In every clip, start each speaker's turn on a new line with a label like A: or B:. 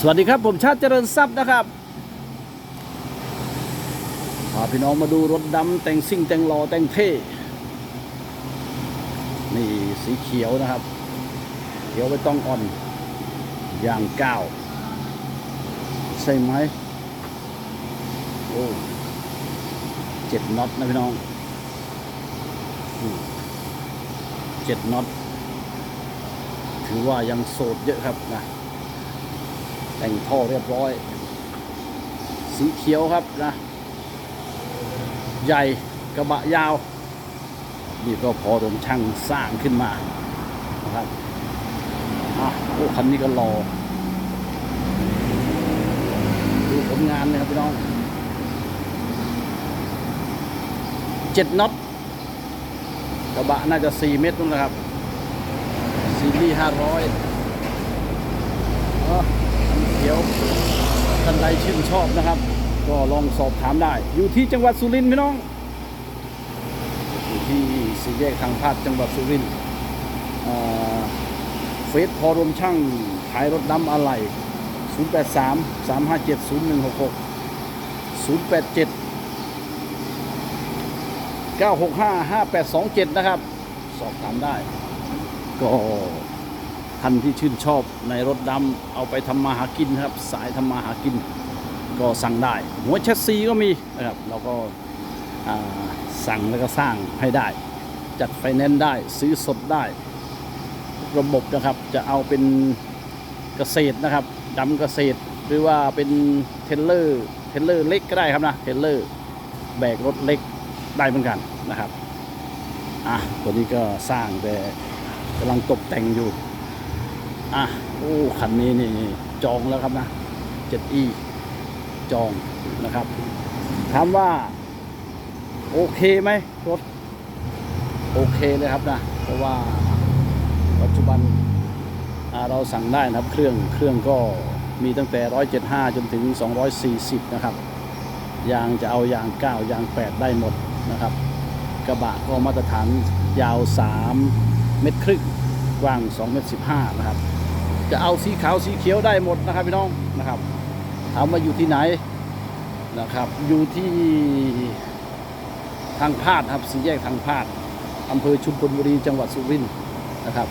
A: สวัสดีครับ ผมชาติเจริญทรัพย์นะครับพาพี่น้องมาดูรถดำแต่งซิ่งแต่งหล่อแต่งเท่ นี่สีเขียวนะครับ เขียวไปต้องอ่อนอย่างก้าวใช่ไหมโอ้เจ็ดน็อตนะพี่น้องเจ็ดน็อตถือว่ายังโสดเยอะครับนะ แต่งท่อเรียบร้อย สีเขียวครับนะ ใหญ่กระบะยาว นี่ก็พอรมช่างสร้างขึ้นมานะครับอะโอ้คันนี้ก็รอดูผลงานนะครับพี่น้องเจ็ดน็อตกระบะน่าจะสี่เมตรนู่นนะครับซีรีส์ห้าร้อยเดี๋ยวท่านใดชื่นชอบนะครับ ก็ลองสอบถามได้ อยู่ที่จังหวัดสุรินทร์พี่น้องอยู่ที่สี่แยกทางพาดจังหวัดสุรินทร์เฟซพอรวมช่างขายรถดำอะไหล่083 357 0166 087 965 5827 นะครับ สอบถามได้ ก็ ท่านที่ชื่นชอบในรถดำเอาไปทำมาหากินครับ สายทำมาหากินก็สั่งได้ หัวแชสซีก็มีนะครับเราก็สั่งแล้วก็สร้างให้ได้ จัดไฟแนนซ์ได้ซื้อสดได้ ระบบนะครับจะเอาเป็นเกษตรนะครับดำเกษตร หรือว่าเป็นเทรลเลอร์เทรลเลอร์เล็กก็ได้ครับนะเทรลเลอร์แบกรถเล็กได้เหมือนกันนะครับอะตัวนี้ก็สร้างแต่กำลังตกแต่งอยู่ อะโอ้คันนี้นี่จองแล้วครับนะ 7e จองนะครับถามว่า โอเคไหมรถ โอเคเลยครับนะ เพราะว่าปัจจุบันเราสั่งได้นะครับ เครื่องเครื่องก็มีตั้งแต่ 175 จนถึง 240 นะครับ ยางจะเอายาง 9 ยาง 8 ได้หมดนะครับ กระบะก็มาตรฐานยาว 3 เมตรครึ่งกว้าง 2 เมตร 15 นะครับ จะเอาสีขาวสีเขียวได้หมดนะครับพี่น้องนะครับถามว่าอยู่ที่ไหนนะครับ อยู่ที่ทางพาดครับสี่แยกทางพาดอำเภอชุมพลบุรีจังหวัดสุรินทร์นะครับ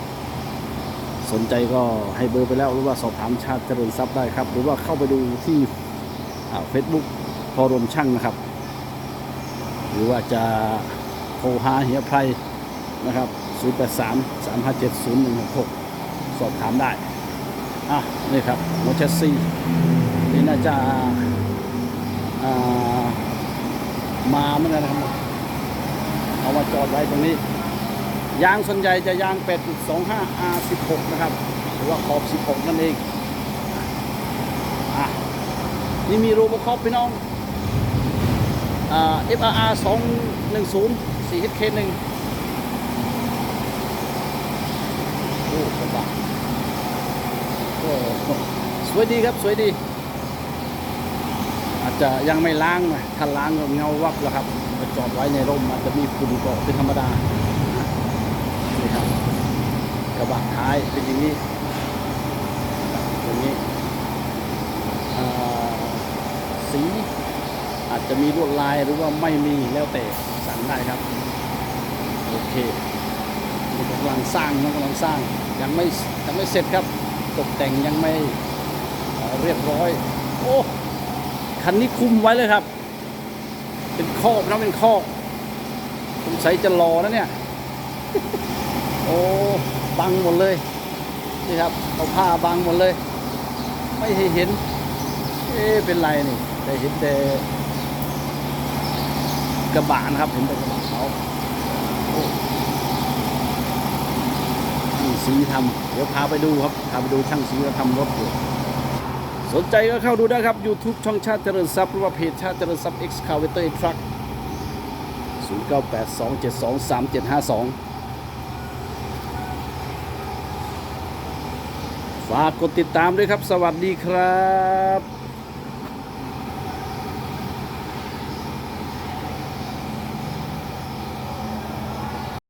A: สนใจก็ให้เบอร์ไปแล้วหรือว่าสอบถามชาติเจริญทรัพย์ได้ครับ หรือว่าเข้าไปดูที่เฟซบุ๊กพอรวมช่างนะครับ หรือว่าจะโทรหาเฮียไพรนะครับ 083 357 0166 สอบถามได้ อะนี่ครับหัวแชสซีนี่น่าจะามาเหมือนกันนะครับเอามาจอดไว้ตรงนี้ ยางส่วนใหญ่จะยาง 8.25 R16 นะครับ หรือว่าขอบ 16 นั่นเองอะนี่มีโรบคอปพี่น้องอ่า FRR 210 4HK1 โอ้กระบะโอ้ สวยดีครับสวยดี อาจจะยังไม่ล้างนะถ้าล้างก็เงาวับแล้วครับมาจอดไว้ในร่มอาจจะมีฝุ่นเกาะเป็นธรรมดานี่ครับกระบะท้ายเป็นอย่างนี้อย่างนี้สีอาจจะมีลวดลายหรือว่าไม่มีแล้วแต่สั่งได้ครับ โอเคกำลังสร้างกำลังสร้างยังไม่ยังไม่เสร็จครับ ตกแต่งยังไม่เรียบร้อย โอ้คันนี้คุมไว้เลยครับ เป็นคอกนะเป็นคอกสงสัยจะรอแล้วเนี่ย โอ้บังหมดเลยนี่ครับเอาผ้าบังหมดเลย ไม่ให้เห็น เอ๊เป็นไรนี่แต่เห็นแต่กระบะนะครับเห็นแต่กระบะเขา สีทำเดี๋ยวพาไปดูครับ พาไปดูช่างสีเขาทำรถอยู่สนใจก็เข้าดูได้ครับ YouTube ช่องชาติเจริญทรัพย์หรือว่าเพจชาติเจริญทรัพย์ Excavator Truck 0982723752ฝากกดติดตามด้วยครับ สวัสดีครับ